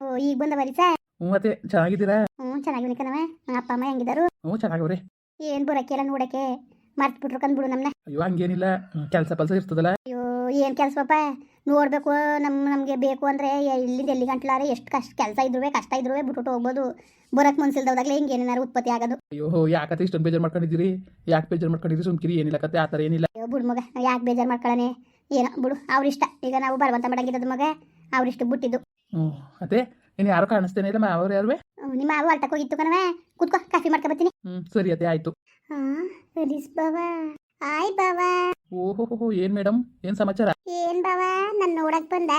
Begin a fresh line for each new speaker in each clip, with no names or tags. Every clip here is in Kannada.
ಓ ಈಗ ಬಂದ ಬರೀ ಸರ್
ಹ್ಞೂ ಮತ್ತೆ ಚೆನ್ನಾಗಿದ್ದೀರಾ?
ಹ್ಞೂ ಚೆನ್ನಾಗಿ ಕಣವ ಅಪ್ಪ ಅಮ್ಮ ಹೆಂಗಿದಾರು?
ಹ್ಞೂ
ಏನ್ ಬರಕ್ಕೆ ಎಲ್ಲ ನೋಡಕ್ಕೆ? ಮರ್ತ್ ಬಿಟ್ರು ಕಂದ್ಬಿಡು ನಮ್ನ.
ಅಯ್ಯೋ ಹಂಗೇನಿಲ್ಲ. ಕೆಲಸ ಪಲ್ಸ ಇರ್ತದಲ್ಲ?
ಅಯ್ಯೋ ಏನ್ ಕೆಲಸಪ್ಪ ನೋಡ್ಬೇಕು ನಮ್ ನಮ್ಗೆ ಬೇಕು ಅಂದ್ರೆ ಇಲ್ಲಿಂದ ಎಲ್ಲಿ ಗಂಟ್ಲಾರೆ ಎಷ್ಟು ಕಷ್ಟ ಕೆಲಸ ಇದ್ರುವೆ ಕಷ್ಟ ಇದ್ರುವೆ ಬಿಟ್ಬಿಟ್ಟು ಹೋಗ್ಬೋದು. ಬರಕ್ ಮನ್ಸಿಲ್ದವ್ದಾಗಲೇ ಹಿಂಗ ಏನಾರು ಉತ್ಪತ್ತಿ ಆಗೋದು.
ಅಯ್ಯೋ ಯಾಕತ್ತೆ ಇಷ್ಟೊಂದು ಬೇಜಾರು ಮಾಡ್ಕೊಂಡಿದ್ದೀರಿ? ಯಾಕೆ ಬೇಜಾರ್ ಮಾಡ್ಕೊಂಡಿದ್ದೀರಿ? ಸುಮ್ಕಿರಿ ಏನಿಲ್ಲ ಕತೆ ಆತರ ಥರ ಏನಿಲ್ಲ.
ಅಯ್ಯೋ ಬಿಡು ಮಗ ಯಾಕೆ ಬೇಜಾರ್ ಮಾಡ್ಕೊಳ್ಳೋಣ ಏನೋ ಬಿಡು ಅವ್ರಿಷ್ಟ. ಈಗ ನಾವು ಬಲವಂತ ಮಾಡಂಗಿರೋದು ಮಗ ಅವ್ರಿಷ್ಟ ಬಿಟ್ಟಿದ್ದು.
ಹ್ಞೂ ಅದೇ. ನೀನು ಯಾರು ಕಾಣಿಸ್ತೇನೆ ಇಲ್ಲ ಅವ್ರು ಯಾರುವೆ
ಹ್ಮ್, ನಿಮ್ಮ ಮಾವ ಅಲ್ಟಕ್ಕೆ ಹೋಗಿತ್ತು ಕಣವೆ ಕೂತ್ಕೋ ಕಾಫಿ ಮಾಡ್ಕೊಬತ್ತೀನಿ
ಹ್ಞೂ ಸರಿ ಅದೇ ಆಯ್ತು.
ಹಾಂ ಹರೀಶ್ ಬಾವಾ ಆಯ್ ಬಾವಾ
ಓಹೋ ಏನು ಮೇಡಮ್? ಏನ್ ಸಮಾಚಾರ?
ಏನ್ ಬಾವಾ ನನ್ ನೋಡಕ್ ಬಂದ.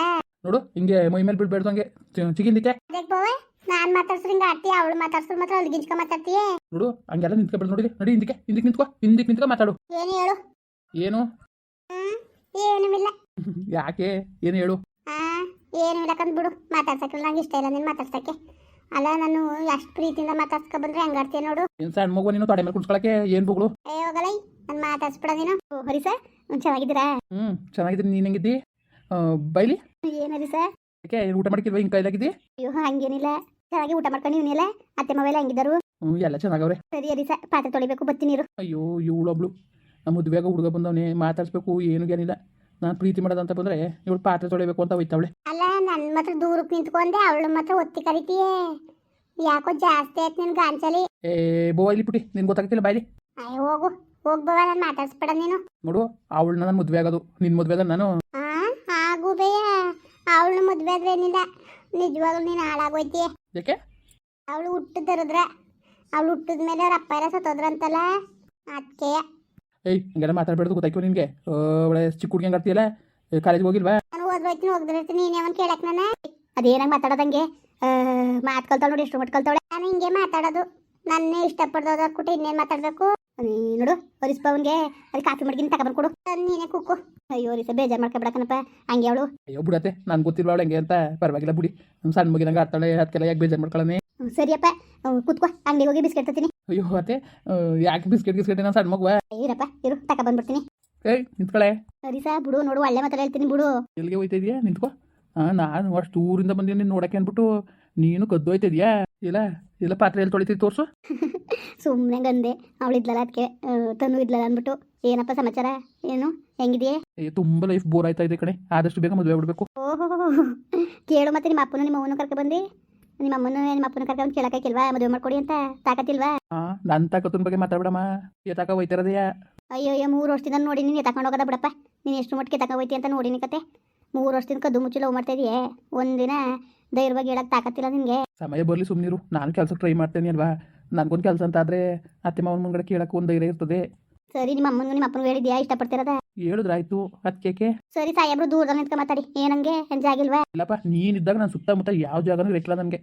ನೋಡು ಹಿಂಗೆ ಮೈ ಮೇಲೆ ಬಿಡ್ಬೇಡ್ದು ಹಂಗೆ. ಚಿಗಿಂದಿಕ್ಕೆ
ಅದಕ್ಕೆ ಬಾವ ನಾನ್ ಮಾತಾಡ್ಸ್ರಿ ಹಿಂಗ ಆಡ್ತೀಯ? ಅವಳು ಮಾತಾಡ್ಸ್ರು ಮಾತ್ರ ಅವ್ಳು ಗಿಂಚ್ಕ ಮಾತಾಡ್ತೀಯ?
ನೋಡು ಹಂಗೆಲ್ಲ ನಿಂತ್ಕೊಬೇಡ ನೋಡಿ ನಡಿ ಹಿಂದಕ್ಕೆ ಹಿಂದಕ್ಕೆ ನಿಂತ್ಕೋ ಹಿಂದಕ್ಕೆ ನಿಂತ್ಕೊ ಮಾತಾಡು.
ಏನು ಹೇಳು?
ಏನು?
ಹ್ಮ್ ಏನೂ ಇಲ್ಲ.
ಯಾಕೆ? ಏನು ಹೇಳು?
ಏನು ಹೇಳಕಂತ ಬಿಡು. ಮಾತಾಡ್ಸಕ್ಕೆ ನಂಗೆ ಇಷ್ಟ ಇಲ್ಲ ನೀನು ಮಾತಾಡ್ಸಕ್ಕೆ. ಅಲ್ಲ ನಾನು ಅಷ್ಟು ಪ್ರೀತಿಯಿಂದ ಮಾತಾಡ್ಸ್ಕೊ ಬಂದ್ರೆ ಹಂಗಾಡ್ತೀಯ ನೋಡು.
ಏನು ಸಣ್ಣ ಮಗು ನೀನು ತೊಡೆ ಮೇಲೆ ಕುಡ್ಸ್ಕೊಳಕ್ಕೆ ಏನು ಬುಗಳು?
ಏ ಹೋಗಲೈ ನಾನು ಮಾತಾಡ್ಸ್ಬಿಡ ನೀನು. ಓ ಹರಿ ಸರ್ ಚೆನ್ನಾಗಿದ್ದೀರಾ?
ಹ್ಞೂ ಚೆನ್ನಾಗಿದ್ದೀನಿ. ನೀನು ಹೆಂಗಿದ್ದಿ? ಬೈಲಿ?
ಏನರಿ ಸರ್?
ಯಾಕೆ ಊಟ ಮಾಡ್ಕಿದ್ವಿ? ಹಿಂಗೆ ಕೈಲಾಗಿದ್ದಿ
ಅಯ್ಯೋ ಹಂಗೇನಿಲ್ಲ. ಚೆನ್ನಾಗಿ ಊಟ ಮಾಡ್ಕೊಂಡು ಇವನಿಲ್ಲ ಅತ್ತೆ ಮವೆಲ್ಲ ಹೆಂಗಿದ್ದಾರು?
ಹ್ಞೂ ಎಲ್ಲ ಚೆನ್ನಾಗವ್ರೆ.
ಸರಿ ಅರಿ ಸರ್ ಪಾತ್ರೆ ತೊಳಿಬೇಕು ಬತ್ತಿ ನೀರು.
ಅಯ್ಯೋ ಇವಳೊಬ್ಳು. ನಮ್ಮ ಮದುವೆಗ ಹುಡುಗ ಬಂದವನೇ ಮಾತಾಡ್ಸ್ಬೇಕು ಏನು ಏನಿಲ್ಲ ನಾನು ಪ್ರೀತಿ ಮಾಡೋದಂತ ಬಂದ್ರೆ ಇವಳು ಪಾತ್ರೆ ತೊಳಿಬೇಕು ಅಂತ ಹೋಯ್ತವಳೆ.
ಅಲ್ಲ ನನ್ನ ಮಾತ್ರ ದೂರ ನಿಂತ್ಕೊಂಡೆ ಅವಳು ಮಾತ್ರ ಒತ್ತಿ ಕರಿತೀಯೇ? ಯಾಕೋ ಜಾಸ್ತಿ ಆಯ್ತು ನಿನ್ ಗಾಂಚಲಿ
ಏ ಬೋ ಇಲ್ಲಿ ಪುಟಿ ನಿನ್ ಗೊತ್ತಾಗ್ತಿಲ್ಲ ಬಾಯ್ಲಿ.
ಅಯ್ಯ ಹೋಗು ಹೋಗ್ಬವ ನಾನು ಮಾತಾಡ್ಸ್ಬೇಡ ನೀನು.
ನೋಡು ಅವಳನ್ನ ನನ್ನ ಮದುವೆ ಆಗೋದು ನಿನ್ ಮದುವೆ ಆದ ನಾನು.
ಆ ಆಗು ಬೇಯ ಅವಳನ್ನ ಮದ್ವೆ ಆದ್ರೆ ಏನಿಲ್ಲ. ನಿಜವಾಗ್ಲೂ ನೀನು ಹಾಳಾಗೋಯ್ತೀಯ.
ಯಾಕೆ?
ಅವಳು ಹುಟ್ಟದ್ರದ್ರ ಅವಳು ಹುಟ್ಟಿದ ಮೇಲೆ ಅವ್ರ ಅಪ್ಪ ಎಲ್ಲ ಸತ್ತೋದ್ರಂತಲ್ಲ? ಅದಕ್ಕೆ
ಏಯ್ ಹಂಗೆಲ್ಲ ಮಾತಾಡ್ಬಾರ್ದು ಗೊತ್ತಾಯ್ಕೋ ನಿನಗೆ? ಒಳ್ಳೆ ಚಿಕ್ಕ ಹುಡುಗಿ ಹಂಗೆ ಕಾಲೇಜ್ ಕಾಲೇಜ್ಗೆ ಹೋಗಿಲ್ವಾ?
ನಾನು ಓದ್ಬೋಯ್ತೀನಿ ಹೋಗ್ದಿರ್ತೀನಿ ನೀನು ಅವನ್ ಕೇಳಕ್ ನಾನು ಅದೇನಂಗೆ ಮಾತಾಡೋದಂಗೆ ಮಾತು ಕಲ್ತಾಳೆ ನೋಡಿ ಎಷ್ಟು ಮಟ್ಟು ಕಲ್ತಾಳೆ. ನಾನು ಹಿಂಗೆ ಮಾತಾಡೋದು. ನನ್ನೇ ಇಷ್ಟಪಡ್ದೋದ್ ಕೊಟ್ಟು ಇನ್ನೇನು ಮಾತಾಡಬೇಕು? ನೋಡು ಹರಿಸ್ಪವನ್ಗೆ ಅದು ಕಾಫಿ ಮಾಡ್ಗಿನ ತಗೊಂಡು ಕೊಡು. ನೀನೇ ಕುಕ್ಕು ಅಯ್ಯೋ ರೀಸ ಬೇಜಾರು ಮಾಡ್ಕೊಬಿಡಕನಪ್ಪ ಹಂಗೆ ಅವಳು.
ಅಯ್ಯೋ ಬಿಡತ್ತೆ. ನಾನು ಗೊತ್ತಿಲ್ವ ಅವಳು ಹೆಂಗೆ ಅಂತ? ಪರವಾಗಿಲ್ಲ ಬಿಡಿ. ಸಣ್ಣ ಮುಗಿದಂಗೆ ಆಡ್ತಾಳೆ ಅದಕ್ಕೆಲ್ಲ ಯಾಕೆ ಬೇಜಾರು ಮಾಡ್ಕೊಳ್ಳೋಣ
ಸರಿಯಪ್ಪ. ಕುತ್ಕೋ. ಅಂಗಡಿಗೆ ಹೋಗಿ ಬಿಸ್ಕೆಟ್ ತತ್ತೀನಿ
ಅಯ್ಯೋ ಅತ್ತೆ ಯಾಕೆ ಬಿಸ್ಕೆಟ್ ಗಿಸ್ಕೆಟ್ ಏನೋ ಸಣ್ಣ ಮಗುವ?
ಇರಪ್ಪ ಇರು ತಕ ಬಂದ್ಬಿಡ್ತೀನಿ.
ಏಯ್ ನಿಂತ್ಕೊಳೆ.
ಸರಿ ಸಾ ಬಿಡು ನೋಡು ಒಳ್ಳೆ ಮಾತಾಡ ಹೇಳ್ತೀನಿ ಬಿಡು.
ಎಲ್ಲಿಗೆ ಹೋಯ್ತಾ ಇದೆಯಾ ನಿಂತ್ಕೋ. ಹಾಂ ನಾನು ಅಷ್ಟು ಊರಿಂದ ಬಂದಿದ್ದೀನಿ ನೀನು ನೋಡಕ್ಕೆ ಅಂದ್ಬಿಟ್ಟು ನೀನು ಕದ್ದು ಹೋಯ್ತಾ ಇದೆಯಾ ಇಲ್ಲ ಇಲ್ಲ ಪಾತ್ರೆ ಎಲ್ಲಿ ತೊಳಿತೀವಿ ತೋರಿಸು.
ಸುಮ್ಮನೆ ಗಂದೆ ಅವಳಿದ್ಲಲ್ಲ ಅದಕ್ಕೆ ತನು ಇದ್ಲಲ್ಲ ಅಂದ್ಬಿಟ್ಟು. ಏನಪ್ಪ ಸಮಾಚಾರ? ಏನು? ಹೆಂಗಿದೆಯೇ?
ತುಂಬ ಲೈಫ್ ಬೋರ್ ಆಯ್ತಾ ಇದೆ ಕಣೆ. ಆದಷ್ಟು ಬೇಗ ಮದುವೆ ಬಿಡಬೇಕು
ಓಹೋ ಕೇಳು ಮತ್ತೆ ನಿಮ್ಮ ಅಪ್ಪನ ನಿಮ್ಮ ಅವನು ಕರ್ಕೊ ಬಂದು ನಿಮ್ಮ ಅಮ್ಮನ ನಿಮ್ಮ ಅಪ್ಪನ ಕರ್ಕೊಂಡು ಕೇಳಕ್ಕಾಗಿಲ್ವಾ ಮದುವೆ ಮಾಡ್ಕೊಡಿ ಅಂತ ತಾಕತ್ತಿಲ್ವಾ?
ನನ್ನ ತಾಕತ್ತಿನ ಬಗ್ಗೆ ಮಾತಾಡ್ಬಿಡಮ್ಮ. ಏತಾಕ ಹೋಯ್ತಿರೋದಯ್ಯ
ಅಯ್ಯೋ ಅಯ್ಯೋ ಮೂರು ವರ್ಷದಿಂದ ನೋಡಿ ನೀನು ತಗೊಂಡು ಹೋಗೋದ ಬಿಡಪ್ಪ. ನೀನು ಎಷ್ಟು ಮಟ್ಟಿಗೆ ತಕೊ ಹೋಯ್ತಿ ಅಂತ ನೋಡಿನಿ ಕತೆ. ಮೂರು ವರ್ಷದಿಂದ ಕದ್ದು ಮುಚ್ಚಿ ಲವ್ ಮಾಡ್ತಾ ಇದೀಯೇ. ಒಂದಿನ ಧೈರ್ಯವಾಗಿ ಹೇಳಕ್ ತಾಕತ್ತಿಲ್ಲ ನಿನಗೆ.
ಸಮಯ ಬರಲಿ ಸುಮ್ಮನಿರು ನಾನು ಕೆಲಸಕ್ಕೆ ಟ್ರೈ ಮಾಡ್ತೇನೆ ಅಲ್ವಾ? ನನಗೊಂದು ಕೆಲಸ ಅಂತ ಆದರೆ ಅತ್ತೆ ಮಾವನ ಮುಂಗಡೆ ಕೇಳಕ್ಕೆ ಒಂದು ಧೈರ್ಯ ಇರ್ತದೆ.
ಸರಿ ನಿಮ್ಮ ಅಮ್ಮನಿಗೂ ನಿಮ್ಮ ಅಪ್ಪನಿಗೂ ಹೇಳಿದ್ಯಾ? ಇಷ್ಟಪಡ್ತಿರೋದ?
ಹೇಳಿದ್ರಾಯ್ತು ಅದಕ್ಕೆ
ಸರಿ ಸಾಯಬ್ರು ದೂರ ನಿಂತ್ಕೊಂಡು ಮಾತಾಡಿ. ಏನಂಗೆ ಹೆಂಜ ಆಗಿಲ್ವಾ?
ಇಲ್ಲಪ್ಪ ನೀನಿದ್ದಾಗ ನಾನು ಸುತ್ತಮುತ್ತ ಯಾವ ಜಾಗನೂ ಇರಕ್ಕಿಲ್ಲ ನನಗೆ.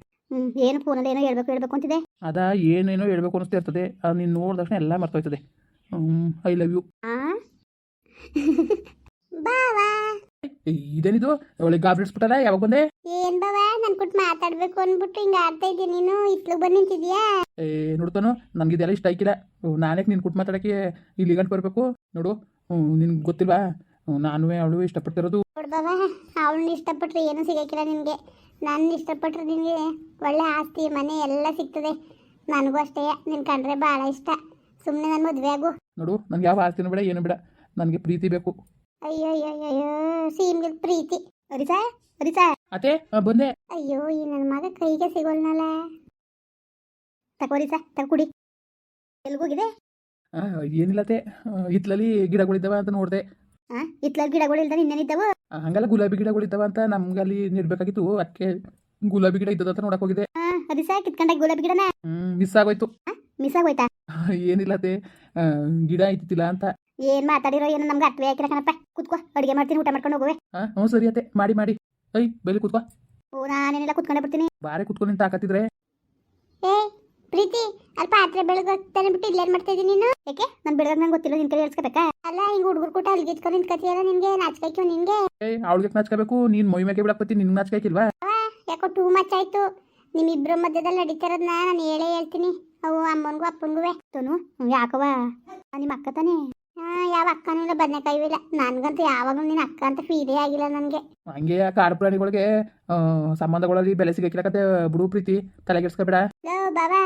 ಏನ್ ಫೋನ್ ಫೋನಲ್ಲಿ ಏನೋ ಹೇಳ್ಬೇಕು ಹೇಳ್ಬೇಕು ಅಂತಿದೆ
ಅದ ಏನೇನೋ ಹೇಳ್ಬೇಕು ಅನಿಸ್ತಾ ಇರ್ತದೆ. ಅದು ನೀನು ನೋಡಿದ ತಕ್ಷಣ ಎಲ್ಲ ಮರ್ತೋಯ್ತದೆ. ಐ ಲವ್ ಯು
ಆ? ಬಾವಾ!
ಇದೇನಿದು? ಒಳ್ಳೆ ಗಾಬರಿಸ್ಬಿಟ್ಟಲ್ಲ ಯಾವಾಗ ಬಂದೆ?
ಏನ್ ಬಾವ ನನ್ ಕೊಟ್ಟು ಮಾತಾಡ್ಬೇಕು ಅನ್ಬಿಟ್ಟು ಹಿಂಗ ಆಡ್ತಾ ಇದ್ದೀನಿ. ನೀನು ಇತ್ಲು ಬಂದ್ ನಿಂತಿದ್ಯಾ?
ಏ ನೋಡ್ತಾನು ನನ್ಗೆ ಇದೆಲ್ಲ ಇಷ್ಟ ಆಯ್ಕಿಲ್ಲ. ನಾನೇ ನಿನ್ ಕುಟ್ ಮಾತಾಡಕ್ಕೆ ಇಲ್ಲಿ ಗಂಟು ಬರ್ಬೇಕು? ನೋಡು ನಿನ್ಗೆ ಗೊತ್ತಿಲ್ವಾ? ನಾನು ಅವಳು ಇಷ್ಟಪಡ್ತಿರೋದು
ನೋಡ್ ಬಾವ ಅವಳನ್ನ ಇಷ್ಟಪಟ್ರೆ ಏನು ಸಿಗಕ್ಕಿಲ್ಲ ನಿನ್ಗೆ. ನನ್ನ ಇಷ್ಟಪಟ್ರೆ ನಿನಗೆ ಒಳ್ಳೆ ಆಸ್ತಿ ಮನೆ ಎಲ್ಲ ಸಿಗ್ತದೆ. ನನಗೂ ಅಷ್ಟೇ ನಿನ್ ಕಂಡ್ರೆ ಬಹಳ ಇಷ್ಟ. ಸುಮ್ಮನೆ ನನ್ನ ಮದುವೆ ಆಗು.
ನೋಡು ನನ್ಗೆ ಯಾವ ಆಸ್ತಿನೂ ಬೇಡ ಏನು ಬೇಡ. ನನಗೆ ಪ್ರೀತಿ ಬೇಕು.
ಅಯ್ಯೋ ಅಯ್ಯೋ ಅಯ್ಯೋ, ಅಯ್ಯೋ ಸೀಮ್ಗೆ ಪ್ರೀತಿ. ಅರಿಸಾ ಅರಿಸಾ
ಅತ್ತೆ ಆ, ಬಂದೆ.
ಅಯ್ಯೋ ಈ ನನ್ನ ಮಗ ಕೈಗೆ ಸಿಗೋಲ್ನಲ್ಲ. ತಕೋರಿ ಸಾ ಕುಡಿ. ಎಲ್ಗೋಗಿದೆ?
ಆ, ಏನಿಲ್ಲತ್ತೆ ಹಿತ್ಲಲ್ಲಿ ಗಿಡಗಳಿದ್ದಾವ ಅಂತ ನೋಡಿದೆ.
ಹಾ ಇತ್ಲಾಗ ಗಿಡಗಳು ಇಲ್ದ ನಿನ್ನೇನಿದ್ದವು
ಹಂಗಲ್ಲ ಗುಲಾಬಿ ಗಿಡಗಳಿದ್ದಾವ ಅಂತ ನಮ್ಗೆ ಅಲ್ಲಿ ನೆಡ್ಬೇಕಾಗಿತ್ತು. ಅದಕ್ಕೆ ಗುಲಾಬಿ ಗಿಡ ಇದ್ದದ ಅಂತ ನೋಡಕ್ ಹೋಗಿದೆ
ಹಾ ಅರಿಸಾ ಕಿತ್ಕೊಂಡ ಗುಲಾಬಿ ಗಿಡನ?
ಹ್ಮ್ ಮಿಸ್ ಆಗೋಯ್ತು.
ಮಿಸ್ ಆಗೋಯ್ತಾ
ಏನಿಲ್ಲ ಅದೇ ಗಿಡ ಐತಿಲ್ಲ ಅಂತ.
ಏನ್ ಮಾತಾಡಿರೋ ಏನೋ ನಮ್ಗೆ ಅರ್ಥವೇ ಆಗಿಲ್ಲ ಕಣಪ್ಪ. ಕುತ್ಕೋ ಅಡಿಗೆ ಮಾಡ್ತೀನಿ ಊಟ ಮಾಡ್ಕೊಂಡು ಹೋಗುವೆ.
ಹ್ಞೂ ಸರಿ ಅತ್ತೆ. ಮಾಡಿ ಮಾಡಿ. ಐ ಬೆಲೆ ಕುತ್ಕೋ.
ಓ ನಾನೇನೆಲ್ಲ ಕುತ್ಕೊಂಡೆ ಬಿಡ್ತೀನಿ.
ಬಾರೆ ಕುತ್ಕೊಂಡು ನಿಂತ ಹಾಕತ್ತಿದ್ರೆ
ಏ ಪ್ರೀತಿ ಅಲ್ಲಿ ಪಾತ್ರೆ ಬೆಳಗ್ಗೆ ಬಿಟ್ಟು ಇಲ್ಲೇನ್ ಮಾಡ್ತಾ ಇದೀನಿ ನೀನು? ಏಕೆ? ನಾನು ಬೆಳಗ್ಗೆ ನಂಗೆ ಗೊತ್ತಿಲ್ಲ ನಿನ್ ಕೈ ಹೇಳ್ಸ್ಕೊಬೇಕಾ ಅಲ್ಲ ಹಿಂಗ್ ಹುಡುಗರು ಕೂಟ ಅಲ್ಲಿ ಗಿಟ್ಕೊಂಡು ನಿಂತ್ಕತಿಯಲ್ಲ ನಿನ್ಗೆ ನಾಚ್ಕೈಕ್ಯೋ ನಿನ್ಗೆ?
ಏ ಅವಳಿಗೆ ನಾಚ್ಕೋಬೇಕು? ನೀನು ಮೊಯ್ ಮೇಗೆ ಬಿಡಕ್ ನಿನ್ ನಿನ್ಗೆ ನಾಚ್ಕಾಯ್ಕಿಲ್ವಾ
ಯಾಕೋ ಟೂ ಮಚ್ ಆಯ್ತು. ನಿಮ್ಮಿಬ್ರ ಮಧ್ಯದಲ್ಲಿ ನಡೀತಿರೋದ್ನ ನಾನು ಹೇಳೇ ಹೇಳ್ತೀನಿ. ಅವು ಅಮ್ಮನ್ಗೂ ಅಪ್ಪನ್ಗೂ ತನು ಯಾಕವ ನಿಮ್ಮ ಅಕ್ಕ ತಾನೇ? ಯಾವ ಅಕ್ಕನೂ ಇಲ್ಲ ಬದನೆಕಾಯಿ ಇಲ್ಲ. ನನ್ಗಂತೂ ಯಾವಾಗಲೂ ನಿನ್ನ ಅಕ್ಕ ಅಂತ ಫೀಲೇ ಆಗಿಲ್ಲ ನನಗೆ.
ಹಂಗೆ ಕಾಡು ಪ್ರಾಣಿಗಳಿಗೆ ಸಂಬಂಧಗಳಲ್ಲಿ ಬೆಲೆ ಸಿಗಕ್ಕಿಲ್ಲಕತ್ತೆ ಬಿಡು ಪ್ರೀತಿ. ತಲೆಗೆಡ್ಸ್ಕೊಬೇಡ
ಬಾಬಾ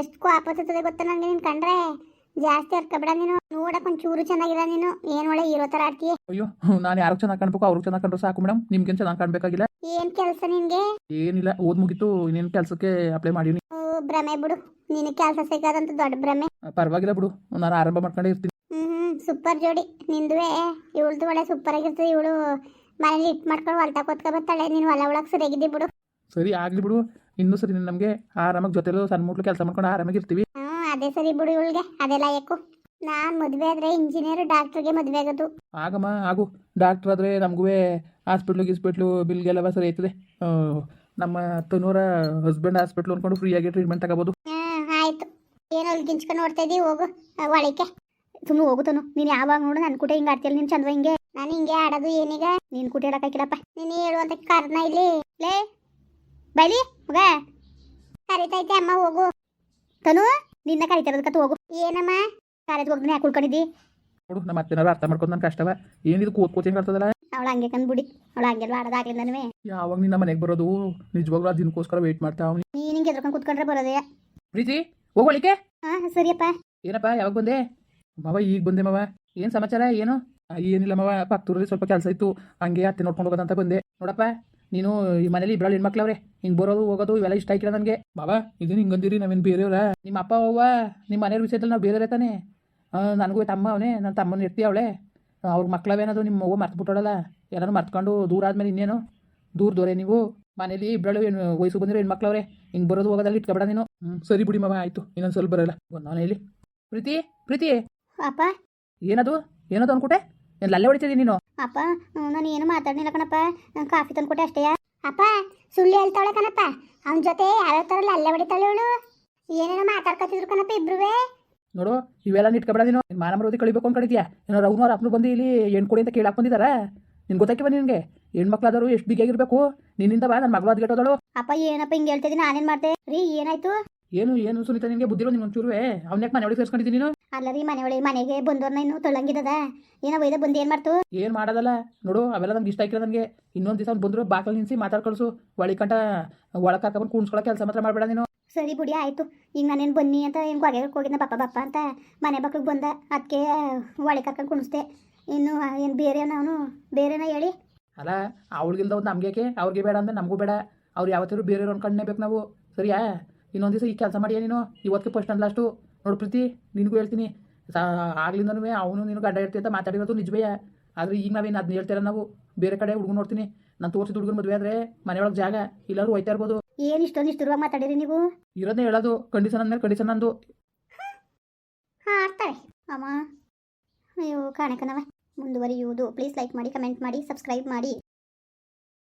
ಎಷ್ಟು ಕೋಪ ಹತ್ತದ ಗೊತ್ತಾ ನನಗೆ ನೀನು ಕಂಡ್ರೆ? ಜಾಸ್ತಿ ಹರ್ಕೊಬೇಡ ನೀನು. ನೋಡಕ್ ಒಂಚೂರು ಚೆನ್ನಾಗಿಲ್ಲ ನೀನು. ಏನ್ ಒಳ್ಳೆ ಇರೋ ತರ ಆಡ್ತೀಯ.
ಅಯ್ಯೋ ನಾನು ಯಾರು ಚೆನ್ನಾಗಿ ಕಾಣ್ಬೇಕು ಅವ್ರಿಗೆ ಚೆನ್ನಾಗಿ ಕಂಡ್ರು ಸಾಕು ಮೇಡಮ್ ನಿಮ್ಗೇನು ಚೆನ್ನಾಗಿ ಕಾಣಬೇಕಾಗಿಲ್ಲ.
ಏನು ಕೆಲಸ ನಿನ್ಗೆ?
ಏನಿಲ್ಲ ಓದ್ ಮುಗಿತು ಇನ್ನೇನ್ ಕೆಲಸಕ್ಕೆ ಅಪ್ಲೈ ಮಾಡೀನಿ.
ಓ ಭ್ರಮೆ ಬಿಡು. ನಿನ್ ಕೆಲ್ಸ ಸಿಗದಂತ ದೊಡ್ಡ ಭ್ರಮೆ.
ಪರವಾಗಿಲ್ಲ ಬಿಡು ನಾನು ಆರಂಭ ಮಾಡ್ಕೊಂಡೇ ಇರ್ತೀನಿ.
ಹ್ಮ್ ಹ್ಮ್ ಸೂಪರ್ ಜೋಡಿ. ನಿಂದುವೆ ಇವಳ್ದು ಒಳ್ಳೆ ಸೂಪರ್ ಆಗಿರ್ತದೆ. ಇವಳು ಮನೇಲಿ ಇಟ್ ಮಾಡ್ಕೊಂಡು ಹೊಲ್ತ ಕೊತ್ಕೊ ಬರ್ತಾಳೆ ನೀನು ಹೊಲ ಒಳಗೆ ಸರಿಯಾಗಿದ್ದಿ ಬಿಡು.
ಸರಿ ಆಗ್ಲಿ ಬಿಡು. ಇನ್ನೂ ಸರಿ ನಮಗೆ. ಆರಾಮಾಗಿ ಜೊತೆಲೂ ಸಣ್ಣ ಮುಟ್ಲು ಕೆಲಸ ಮಾಡ್ಕೊಂಡು ಆರಾಮಾಗಿ ಇರ್ತೀವಿ.
ಆ ಅದೇ ಸರಿ ಬಿಡು ಇವಳಿಗೆ. ಅದೆಲ್ಲ ಲಾಯಕ್ಕು ನಾನ್ ಮದ್ವೆ ಆದ್ರೆ ಇಂಜಿನಿಯರ್ ಡಾಕ್ಟರ್ಗೆ ಮದ್ವೆ ಆಗೋದು.
ಆಗಮ್ಮ ಆಗು. ಡಾಕ್ಟರ್ ಆದ್ರೆ ನಮಗೂ ಹಾಸ್ಪಿಟ್ಲು ಗಿಸ್ಪಿಟ್ಲು ಬಿಲ್ಗೆಲ್ಲ ಸರಿ ಆಯ್ತದೆ ನಮ್ಮ ತನ್ನೂರ ಹಸ್ಬೆಂಡ್ ಹಾಸ್ಪಿಟ್ಲು ಅಂದ್ಕೊಂಡು ಫ್ರೀಯಾಗಿ ಟ್ರೀಟ್ಮೆಂಟ್ ತಗೋಬೋದು.
ಆಯಿತು. ಏನು ಅಲ್ಲಿ ಗಿಂಚ್ಕೊಂಡು ನೋಡ್ತಾ ಇದ್ದೀವಿ ಹೋಗು ಒಳಕ್ಕೆ. ಸುಮ್ಮನೆ ಹೋಗುತ್ತಾನು ನೀನು ಯಾವಾಗ ನೋಡು ನನ್ನ ಕೂಟ ಹಿಂಗೆ ಆಡ್ತಿಯಲ್ಲ ನೀನು ಚಂದ ಹಿಂಗೆ. ನಾನು ಹಿಂಗೆ ಆಡೋದು ಏನೀಗ? ನೀನು ಕೂಟ ಆಡಕ್ಕಾಗಿಲ್ಲಪ್ಪ ನೀನು ಹೇಳುವಂತ ಕಾರಣ ಇಲ್ಲಿ. ಲೇ ಬೈಲಿ ಮಗ. ಕರಿತೈತೆ ಅಮ್ಮ ಹೋಗು. ತನು ನಿನ್ನ ಕರಿತಿರೋದಕ್ಕ ಹೋಗು. ಏನಮ್ಮ? ಕಾಲೇಜ್ ಹೋಗ್ತೀನಿ ಯಾಕೆ ಉಳ್ಕೊಂಡಿದ್ದಿ?
ನೋಡು ನಮ್ಮ ಅತ್ತೆನಾರು ಅರ್ಥ ಮಾಡ್ಕೊಂಡು ನನ್ನ ಕಷ್ಟವ. ಏನಿದು ಕೂತ್ ಕೂತ್ ಬರ್ತದಲ್ಲ
ಅವಳು ಹಂಗೆ ಕಂದ್ಬಿಡಿ. ಅವಳ ಹಂಗೆಲ್ಲ ನನವೇ.
ಯಾವಾಗ ನಿನ್ನ ಮನೆಗೆ ಬರೋದು? ನಿಜವಾಗ್ಲೂ ದಿನಕ್ಕೋಸ್ಕರ ವೇಟ್ ಮಾಡ್ತಾ ಅವ್ನು
ನೀನು? ಹಿಂಗೆ ಎದ್ರಕೊಂಡು ಕೂತ್ಕೊಂಡ್ರೆ ಬರೋದೇ.
ಪ್ರೀತಿ ಹೋಗೋಳಿಕೆ
ಹಾಂ ಸರಿಯಪ್ಪ.
ಏನಪ್ಪ ಯಾವಾಗ ಬಂದೆ? ಮಾವ ಈಗ ಬಂದೆ ಮಾವ. ಏನು ಸಮಾಚಾರ ಏನು? ಆ, ಏನಿಲ್ಲ ಮಾವ ಪಕ್ಕದೂರಲ್ಲಿ ಸ್ವಲ್ಪ ಕೆಲಸ ಇತ್ತು. ಹಂಗೆ ಅತ್ತೆ ನೋಡ್ಕೊಂಡು ಹೋಗೋದಂತ ಬಂದೆ. ನೋಡಪ್ಪ ನೀನು ಈ ಮನೇಲಿ ಇಬ್ಬರಲ್ಲಿ ಹೆಣ್ಮಕ್ಳವ್ರೆ. ಹಿಂಗೆ ಬರೋದು ಹೋಗೋದು ಇವೆಲ್ಲ ಇಷ್ಟ ಆಯ್ಕಿಲ್ಲ ನನಗೆ. ಮಾವ ಇದನ್ನ ಹಿಂಗಂದಿರಿ ನಾವೇನು ಬೇರೆಯವ್ರ? ನಿಮ್ಮ ಅಪ್ಪ ಅವ್ವ ನಿಮ್ಮ ಮನೆಯವ್ರ ವಿಷಯದಲ್ಲಿ ನಾವು ಬೇರೆ ತಾನೆ. ಆ, ನನಗೂ ತಮ್ಮ ಅವನೇ ನನ್ನ ತಮ್ಮನ ಇರ್ತೀಯ ಅವಳೆ. ಅವ್ರ ಮಕ್ಳವೇನದು ನಿಮ್ಮ ಮಗು ಮರ್ತು ಬಿಟ್ಟೋಳಲ್ಲ ಎಲ್ಲರೂ ಮರ್ತ್ಕೊಂಡು ದೂರ ಆದಮೇಲೆ ಇನ್ನೇನು? ದೂರ ದೂರೆ ನೀವು? ಮನೇಲಿ ಇಬ್ಬರಳು ಏನು ವಯಸ್ಸು ಬಂದಿರೋ ಹೆಣ್ಮಕ್ಳವ್ರೆ ಹಿಂಗೆ ಬರೋದು ಹೋಗೋದಲ್ಲಿ ಇಟ್ಕೊಬೇಡ ನೀನು? ಸರಿ ಬಿಡಿ ಮಾವ ಆಯಿತು ಇನ್ನೊಂದು ಸ್ವಲ್ಪ ಬರಲ್ಲ. ಒಂದು ಮನೇಲಿ ಪ್ರೀತಿ ಪ್ರೀತಿ.
ಅಪ್ಪ.
ಏನದು? ಏನದು ಅನ್ಕೊಟ್ಟೆ ಏನು ಅಲ್ಲೇ ಹೊಡಿತಿದ್ದೀನಿ ನೀನು?
ಅಪ್ಪ ನಾನು ಏನು ಮಾತಾಡ್ನಿಲ್ಲ ಕಣಪ್ಪ. ನಾನು ಕಾಫಿ ತಂದ್ಕೊಟ್ಟೆ ಅಷ್ಟೇ. ಅಪ್ಪ ಸುಳ್ಳು ಹೇಳ್ತಾಳೆ ಕಣಪ್ಪ. ಅವನ ಜೊತೆ ಯಾವ್ಯಾವ ಥರ ಅಲ್ಲೇ ಹೊಡಿತಾಳೆ ಇವಳು. ಏನೇನೋ ಮಾತಾಡ್ಕೊತಿದ್ರು ಕಣಪ್ಪ ಇಬ್ರುವೆ.
ನೋಡು ಇವೆಲ್ಲ ನಿಟ್ಕೊಬೇಡ ನೀನು. ನಿನ್ನ ಮಾನ ಮರೋದಿ ಕಳಿಬೇಕು ಅನ್ಕೊಂಡಿದ್ಯಾ ಏನೋ ರಘುನವ್ರ ಅಪ್ಪನು ಬಂದು ಇಲ್ಲಿ ಹೆಣ್ಣು ಕೊಡಿ ಅಂತ ಕೇಳಾಕ್ ಬಂದಿದ್ದಾರಾ ನಿನ್ ಗೊತ್ತಾಕಿ ನಿನ್ಗೆ ನಿನಗೆ. ಹೆಣ್ಮಕ್ಳಾದವರು ಎಷ್ಟು ಬಿಗಿಯಾಗಿರ್ಬೇಕು ನಿನ್ನಿಂದ ಬಾ ನನ್ನ ಮಗಳು ಅದ್ಗೆಟ್ಟೋದಳು
ಅಪ್ಪ ಏನಪ್ಪ ಹಿಂಗೆ ಹೇಳ್ತಿದ್ದೀನಿ ನಾನೇನು ಮಾಡ್ದೆ? ರೀ ಏನಾಯ್ತು?
ಏನು ಏನು ಸುನೀತಾ ನಿನಗೆ ಬುದ್ಧಿರೋ ನಿನ್ನ ಒಂಚೂರುವೆ ಅವ್ನ್ಯಾಕೆ ಮನೆ ಒಳಗೆ ಸೇರ್ಸ್ಕೊಂಡಿದ್ದೀನಿ ನೀನು?
ಅಲ್ಲ ರೀ ಮನೆ ಒಳಗೆ ಮನೆಗೆ ಬಂದವ್ರನ್ನ ಇನ್ನು ತೊಳಂಗಿದದ. ಏನೋ ಒಯ್ದ ಬಂದು ಏನು ಮಾಡ್ತು?
ಏನು ಮಾಡೋದಲ್ಲ. ನೋಡು ಅವೆಲ್ಲ ನಮ್ಗೆ ಇಷ್ಟ ಆಗಿಲ್ಲ ನನಗೆ. ಇನ್ನೊಂದು ದಿವಸ ಬಂದ್ರು ಬಂದರು ಬಾಕಲ್ ನಿನ್ಸಿ ಮಾತಾಡ್ ಕಳಿಸು ಒಳಿ ಕಂಟ ಒಳಗೆ ಹಾಕೊಂಡು ಕುಣ್ಸ್ಕೊಳ್ಳೋ ಕೆಲಸ ಮಾತ್ರ ಮಾಡಬೇಡ ನೀನು.
ಸರಿ ಬಿಡಿ, ಆಯಿತು. ಈಗ ನಾನೇನು ಬನ್ನಿ ಅಂತ ಏನು ಹೊಗೆ ಹೋಗಿದ್ನ, ಬಪ್ಪ ಬಪ್ಪ ಅಂತ ಮನೆ ಬಾಕ್ಲಿಗೆ ಬಂದ. ಅದಕ್ಕೆ ಒಳಗೆ ಕರ್ಕೊಂಡು ಕುಣಿಸ್ದೆ. ಇನ್ನು ಏನು ಬೇರೆನ ಅವನು? ಬೇರೆನ ಹೇಳಿ?
ಅಲ್ಲ, ಅವ್ಳಿಗಿಲ್ದ ಒಂದು ನಮಗೇಕೆ ಅವ್ರಿಗೆ ಬೇಡ ಅಂದ್ರೆ ನಮಗೂ ಬೇಡ. ಅವ್ರು ಯಾವತ್ತಿರೂ ಬೇರೆ ಅನ್ಕೊಂಡೇ ಬೇಕು ನಾವು. ಸರಿಯಾ? ಇನ್ನೊಂದು ದಿವಸ ಈ ಕೆಲಸ ಮಾಡಿಯಾ ನೀನು? ಇವತ್ತಿಗೆ ಫಸ್ಟ್ ಅಂದ್ ಲಾಸ್ಟು ನೋಡು ಪ್ರೀತಿ, ನಿನಗೂ ಹೇಳ್ತೀನಿ. ಆಗ್ಲಿಂದನೂ ಅವನು ನೀನು ಗಡ್ಡ ಇರ್ತಿ ಅಂತ ಮಾತಾಡಿರೋದು ನಿಜವೇ ಆದರೆ ಈಗ ನಾವೇನು ಅದನ್ನ ಹೇಳ್ತೀರ ನಾವು. ಬೇರೆ ಕಡೆ ಹುಡುಗ ನೋಡ್ತೀನಿ. ನಾನು ತೋರಿಸಿದ ಹುಡುಗನ ಮದುವೆ ಆದರೆ ಮನೆಯೊಳಗೆ ಜಾಗ. ಇಲ್ಲಾದ್ರೂ ಹೋಯ್ತಾ ಇರ್ಬೋದು.
ಏನು ಇಷ್ಟೊಂದು ಇಷ್ಟುರುವಾಗ ಮಾತಾಡಿರಿ ನೀವು?
ಇರೋದೇ ಹೇಳೋದು ಕಂಡೀಷನ್ ಅಂದ್ರೆ ಕಂಡೀಷನ್ ಅಂದು
ಹಾ ಆಡ್ತಾಳೆ ಅಮ್ಮ ಅಯ್ಯೋ ಕಾಣಕನವ. ಮುಂದುವರಿಯುವುದು. ಪ್ಲೀಸ್ ಲೈಕ್ ಮಾಡಿ ಕಮೆಂಟ್ ಮಾಡಿ ಸಬ್ಸ್ಕ್ರೈಬ್ ಮಾಡಿ.